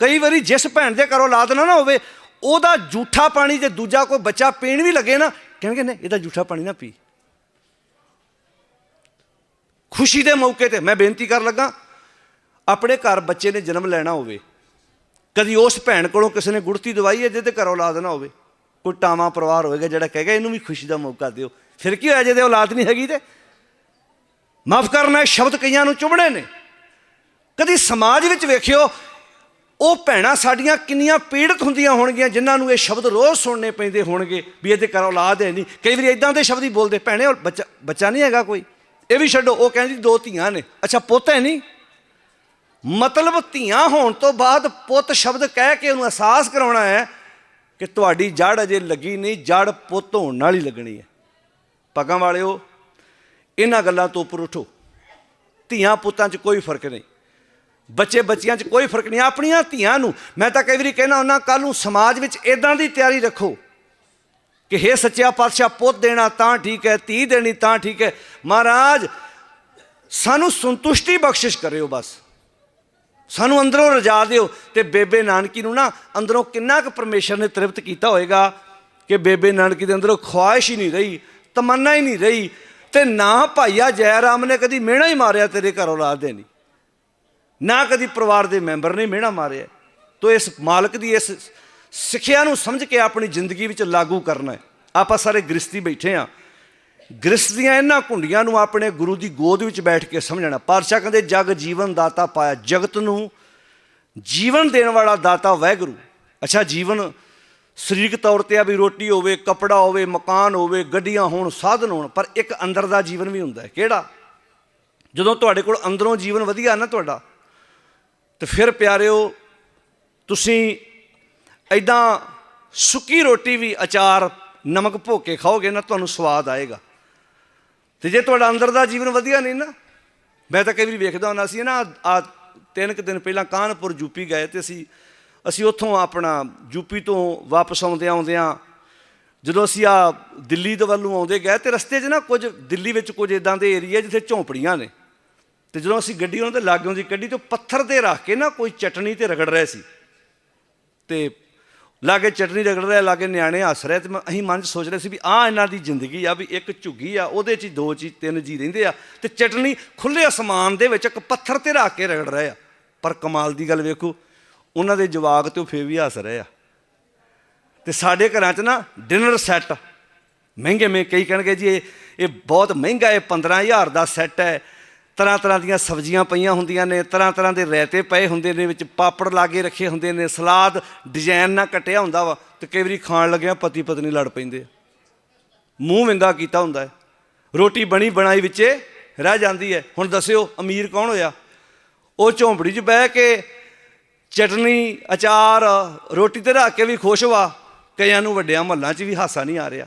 ਕਈ ਵਾਰੀ ਜਿਸ ਭੈਣ ਦੇ ਘਰੋਂ ਔਲਾਦ ਨਾ ਨਾ ਹੋਵੇ, ਉਹਦਾ ਜੂਠਾ ਪਾਣੀ ਜੇ ਦੂਜਾ ਕੋਈ ਬੱਚਾ ਪੀਣ ਵੀ ਲੱਗੇ ਨਾ, ਕਹਿਣਗੇ ਨੇ ਇਹਦਾ ਜੂਠਾ ਪਾਣੀ ਨਾ ਪੀ। ਖੁਸ਼ੀ ਦੇ ਮੌਕੇ ਤੇ ਮੈਂ ਬੇਨਤੀ ਕਰਨ ਲੱਗਾ, ਆਪਣੇ ਘਰ ਬੱਚੇ ਨੇ ਜਨਮ ਲੈਣਾ ਹੋਵੇ, ਕਦੀ ਉਸ ਭੈਣ ਕੋਲੋਂ ਕਿਸੇ ਨੇ ਗੁੜਤੀ ਦਵਾਈ ਹੈ ਜਿਹਦੇ ਘਰ ਔਲਾਦ ਨਾ ਹੋਵੇ, ਕੋਈ ਟਾਵਾਂ ਪਰਿਵਾਰ ਹੋਵੇਗਾ ਜਿਹੜਾ ਕਹੇਗਾ, ਇਹਨੂੰ ਵੀ ਖੁਸ਼ੀ ਦਾ ਮੌਕਾ ਦਿਓ। ਫਿਰ ਕੀ ਹੋਇਆ, ਜਿਹਦੇ ਔਲਾਦ ਨਹੀਂ ਹੈਗੀ ਤੇ? ਮਾਫ ਕਰਨਾ ਸ਼ਬਦ ਕਈਆਂ ਨੂੰ ਚੁਭਣੇ ਨੇ। ਕਦੀ ਸਮਾਜ ਵਿੱਚ ਵੇਖਿਓ ਉਹ ਭੈਣਾਂ ਸਾਡੀਆਂ ਕਿੰਨੀਆਂ ਪੀੜਤ ਹੁੰਦੀਆਂ ਹੋਣਗੀਆਂ, ਜਿਨ੍ਹਾਂ ਨੂੰ ਇਹ ਸ਼ਬਦ ਰੋਜ਼ ਸੁਣਨੇ ਪੈਂਦੇ ਹੋਣਗੇ, ਵੀ ਇਹਦੇ ਘਰ ਔਲਾਦ ਹੈ ਨਹੀਂ। ਕਈ ਵਾਰੀ ਇਦਾਂ ਦੇ ਸ਼ਬਦ ਹੀ ਬੋਲਦੇ, ਭੈਣੇ, ਔਰ ਬੱਚਾ ਬੱਚਾ ਨਹੀਂ ਹੈਗਾ ਕੋਈ। ਇਹ ਵੀ ਛੱਡੋ, ਉਹ ਕਹਿੰਦੀ ਦੋ ਧੀਆਂ ਨੇ। ਅੱਛਾ, ਪੁੱਤ ਹੈ ਨਹੀਂ? ਮਤਲਬ ਧੀਆਂ ਹੋਣ ਤੋਂ ਬਾਅਦ ਪੁੱਤ ਸ਼ਬਦ ਕਹਿ ਕੇ ਉਹਨੂੰ ਅਹਿਸਾਸ ਕਰਾਉਣਾ ਹੈ ਕਿ ਤੁਹਾਡੀ ਜੜ ਅਜੇ ਲੱਗੀ ਨਹੀਂ ਜੜ ਪੁੱਤ ਹੋਣ ਨਾਲ ਹੀ ਲੱਗਣੀ ਹੈ। ਪੱਗਾਂ ਵਾਲਿਓ, ਇਹਨਾਂ ਗੱਲਾਂ ਤੋਂ ਉੱਪਰ ਉਠੋ। ਧੀਆਂ ਪੁੱਤਾਂ 'ਚ ਕੋਈ ਫ਼ਰਕ ਨਹੀਂ। ਬੱਚੇ ਬੱਚੀਆਂ 'ਚ ਕੋਈ ਫ਼ਰਕ ਨਹੀਂ, ਆਪਣੀਆਂ ਧੀਆਂ ਨੂੰ। ਮੈਂ ਤਾਂ ਕਈ ਵਾਰੀ ਕਹਿਣਾ ਹੁੰਦਾ ਕੱਲ ਨੂੰ ਸਮਾਜ ਵਿੱਚ ਇਦਾਂ ਦੀ ਤਿਆਰੀ ਰੱਖੋ ਕਿ ਹੇ ਸੱਚਿਆ ਪਾਤਸ਼ਾਹ, ਪੁੱਤ ਦੇਣਾ ਤਾਂ ਠੀਕ ਹੈ, ਧੀ ਦੇਣੀ ਤਾਂ ਠੀਕ ਹੈ। ਮਹਾਰਾਜ, ਸਾਨੂੰ ਸੰਤੁਸ਼ਟੀ ਬਖਸ਼ਿਸ਼ ਕਰਿਓ ਬਸ। ਸਾਨੂੰ ਅੰਦਰੋਂ ਰਜਾ ਦਿਓ ਤੇ ਬੇਬੇ ਨਾਨਕੀ ਨੂੰ ਨਾ ਅੰਦਰੋਂ ਕਿੰਨਾ ਕੁ ਪਰਮੇਸ਼ਰ ਨੇ ਤ੍ਰਿਪਤ ਕੀਤਾ ਹੋਏਗਾ ਕਿ ਬੇਬੇ ਨਾਨਕੀ ਦੇ ਅੰਦਰੋਂ ਖੁਆਇਸ਼ ਹੀ ਨਹੀਂ ਰਹੀ, ਤਮੰਨਾ ਹੀ ਨਹੀਂ ਰਹੀ ਤੇ ਨਾ ਭਾਈਆ ਜੈ ਰਾਮ ਨੇ ਕਦੀ ਮਿਹਣਾ ਹੀ ਮਾਰਿਆ ਤੇਰੇ ਘਰੋਂ ਔਲਾਦ ਦੇ ਨਹੀਂ। ਨਾ ਕਦੀ ਪਰਿਵਾਰ ਦੇ ਮੈਂਬਰ ਨੇ ਮਿਹਣਾ ਮਾਰਿਆ। ਤੋ ਇਸ ਮਾਲਕ ਦੀ ਇਸ ਸਿੱਖਿਆ ਨੂੰ ਸਮਝ ਕੇ ਆਪਣੀ ਜ਼ਿੰਦਗੀ ਵਿੱਚ ਲਾਗੂ ਕਰਨਾ ਹੈ। ਆਪਾਂ ਸਾਰੇ ਗ੍ਰਸਤੀ ਬੈਠੇ ਆ ਗ੍ਰਸਤ ਦੀਆਂ ਇਹਨਾਂ ਕੁੰਡੀਆਂ ਨੂੰ ਆਪਣੇ ਗੁਰੂ ਦੀ ਗੋਦ ਵਿੱਚ ਬੈਠ ਕੇ ਸਮਝਣਾ ਪਾਤਸ਼ਾਹ ਕਹਿੰਦੇ, ਜਗ ਜੀਵਨ ਦਾਤਾ ਪਾਇਆ, ਜਗਤ ਨੂੰ ਜੀਵਨ ਦੇਣ ਵਾਲਾ ਦਾਤਾ ਵਾਹਿਗੁਰੂ ਅੱਛਾ, ਜੀਵਨ ਸਰੀਰਕ ਤੌਰ ਤੇ ਆ ਵੀ ਰੋਟੀ ਹੋਵੇ, ਕਪੜਾ ਹੋਵੇ, ਮਕਾਨ ਹੋਵੇ, ਗੱਡੀਆਂ ਹੋਣ, ਸਾਧਨ ਹੋਣ, ਪਰ ਇੱਕ ਅੰਦਰ ਦਾ ਜੀਵਨ ਵੀ ਹੁੰਦਾ ਹੈ। ਕਿਹੜਾ? ਜਦੋਂ ਤੁਹਾਡੇ ਕੋਲ ਅੰਦਰੋਂ ਜੀਵਨ ਵਧੀਆ ਨਾ ਤੁਹਾਡਾ ਤੇ ਫਿਰ ਪਿਆਰਿਓ, ਤੁਸੀਂ ਐਦਾਂ ਸੁੱਕੀ ਰੋਟੀ ਵੀ ਅਚਾਰ ਨਮਕ ਭੋ ਕੇ ਖਾਓਗੇ ਨਾ ਤੁਹਾਨੂੰ ਸਵਾਦ ਆਏਗਾ। ਤੇ ਜੇ ਤੁਹਾਡਾ ਅੰਦਰ ਦਾ ਜੀਵਨ ਵਧੀਆ ਨਹੀਂ ਨਾ, ਮੈਂ ਤਾਂ ਕਈ ਵਾਰੀ ਵੇਖਦਾ ਹੁੰਦਾ ਸੀ ਨਾ, ਆ ਤਿੰਨ ਕੁ ਦਿਨ ਪਹਿਲਾਂ ਕਾਨਪੁਰ ਯੂਪੀ ਗਏ ਤੇ ਅਸੀਂ ਅਸੀਂ ਉੱਥੋਂ ਆਪਣਾ ਯੂਪੀ ਤੋਂ ਵਾਪਸ ਆਉਂਦੇ ਆਉਂਦਿਆਂ, ਜਦੋਂ ਅਸੀਂ ਆ ਦਿੱਲੀ ਦੇ ਵੱਲੋਂ ਆਉਂਦੇ ਗਏ ਤੇ ਰਸਤੇ 'ਚ ਨਾ ਕੁਝ ਦਿੱਲੀ ਵਿੱਚ ਕੁਝ ਇਦਾਂ ਦੇ ਏਰੀਆ ਜਿੱਥੇ ਝੌਂਪੜੀਆਂ ਨੇ ਤੇ ਜਦੋਂ ਅਸੀਂ ਗੱਡੀ ਉਹਨਾਂ ਦੇ ਲਾਗਿਓਂ ਦੀ ਕੱਢੀ ਤੇ ਉਹ ਪੱਥਰ ਤੇ ਰੱਖ ਕੇ ਨਾ ਕੋਈ ਚਟਣੀ ਤੇ ਰਗੜ ਰਹੇ ਸੀ। ਤੇ ਲਾਗੇ ਚਟਨੀ ਰਗੜ ਰਿਹਾ, ਲਾਗੇ ਨਿਆਣੇ ਹੱਸ ਰਹੇ ਤੇ ਮੈਂ- ਅਸੀਂ ਮਨ 'ਚ ਸੋਚ ਰਹੇ ਸੀ ਵੀ ਆਹ ਇਹਨਾਂ ਦੀ ਜ਼ਿੰਦਗੀ ਆ ਵੀ ਇੱਕ ਝੁੱਗੀ ਆ, ਉਹਦੇ 'ਚ ਹੀ ਦੋ ਚੀ, ਤਿੰਨ ਜੀ ਰਹਿੰਦੇ ਆ ਤੇ ਚਟਨੀ ਖੁੱਲੇ ਅਸਮਾਨ ਦੇ ਵਿੱਚ ਇੱਕ ਪੱਥਰ ਤੇ ਰੱਖ ਕੇ ਰਗੜ ਰਹੇ ਆ। ਪਰ ਕਮਾਲ ਦੀ ਗੱਲ ਵੇਖੋ, ਉਹਨਾਂ ਦੇ ਜਵਾਕ ਤੇ ਉਹ ਫੇਰ ਵੀ ਹੱਸ ਰਹੇ ਆ। ਤੇ ਸਾਡੇ ਘਰਾਂ 'ਚ ਨਾ ਡਿਨਰ ਸੈੱਟ, ਮਹਿੰਗੇ ਮੇ ਕਈ ਕਹਿਣਗੇ ਜੀ, ਇਹ ਇਹ ਬਹੁਤ ਮਹਿੰਗਾ ਹੈ 15000 ਦਾ ਸੈੱਟ ਹੈ। ਤਰ੍ਹਾਂ ਤਰ੍ਹਾਂ ਦੀਆਂ ਸਬਜ਼ੀਆਂ ਪਈਆਂ ਹੁੰਦੀਆਂ ਨੇ ਤਰ੍ਹਾਂ ਤਰ੍ਹਾਂ ਦੇ ਰਾਇਤੇ ਪਏ ਹੁੰਦੇ ਨੇ, ਵਿੱਚ ਪਾਪੜ ਲਾਗੇ ਰੱਖੇ ਹੁੰਦੇ ਨੇ, ਸਲਾਦ ਡਿਜ਼ਾਈਨ ਨਾਲ ਕੱਟਿਆ ਹੁੰਦਾ ਵਾ ਤੇ ਕਈ ਵਾਰੀ ਖਾਣ ਲੱਗਿਆ ਪਤੀ ਪਤਨੀ ਲੜ ਪੈਂਦੇ ਮੂੰਹ ਵਿੰਗਾ ਕੀਤਾ ਹੁੰਦਾ ਹੈ। ਰੋਟੀ ਬਣੀ ਬਣਾਈ ਵਿੱਚੇ ਰਹਿ ਜਾਂਦੀ ਹੈ। ਹੁਣ ਦੱਸਿਓ ਅਮੀਰ ਕੌਣ ਹੋਇਆ? ਉਹ ਝੌਂਪੜੀ 'ਚ ਬਹਿ ਕੇ ਚਟਨੀ, ਅਚਾਰ, ਰੋਟੀ ਤੇ ਰੱਖ ਕੇ ਵੀ ਖੁਸ਼ ਵਾ। ਕਈਆਂ ਨੂੰ ਵੱਡਿਆਂ ਮਹੱਲਾਂ 'ਚ ਵੀ ਹਾਸਾ ਨਹੀਂ ਆ ਰਿਹਾ।